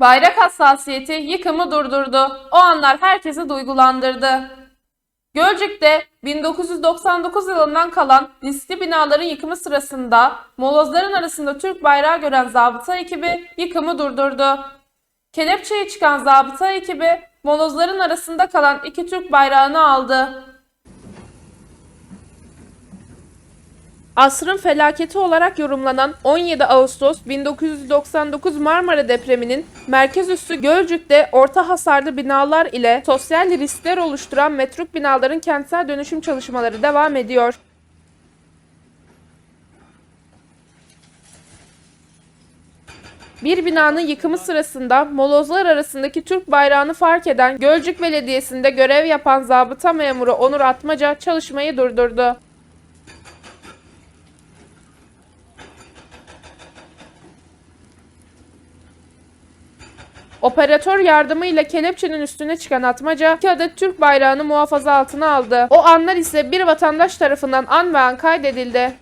Bayrak hassasiyeti yıkımı durdurdu. O anlar herkesi duygulandırdı. Gölcük'te 1999 yılından kalan riskli binaların yıkımı sırasında molozların arasında Türk bayrağı gören zabıta ekibi yıkımı durdurdu. Kelepçeye çıkan zabıta ekibi molozların arasında kalan iki Türk bayrağını aldı. Asrın felaketi olarak yorumlanan 17 Ağustos 1999 Marmara depreminin merkez üssü Gölcük'te orta hasarlı binalar ile sosyal riskler oluşturan metruk binaların kentsel dönüşüm çalışmaları devam ediyor. Bir binanın yıkımı sırasında molozlar arasındaki Türk bayrağını fark eden Gölcük Belediyesi'nde görev yapan zabıta memuru Onur Atmaca çalışmayı durdurdu. Operatör yardımıyla kelepçenin üstüne çıkan atmaca iki adet Türk bayrağını muhafaza altına aldı. O anlar ise bir vatandaş tarafından an ve an kaydedildi.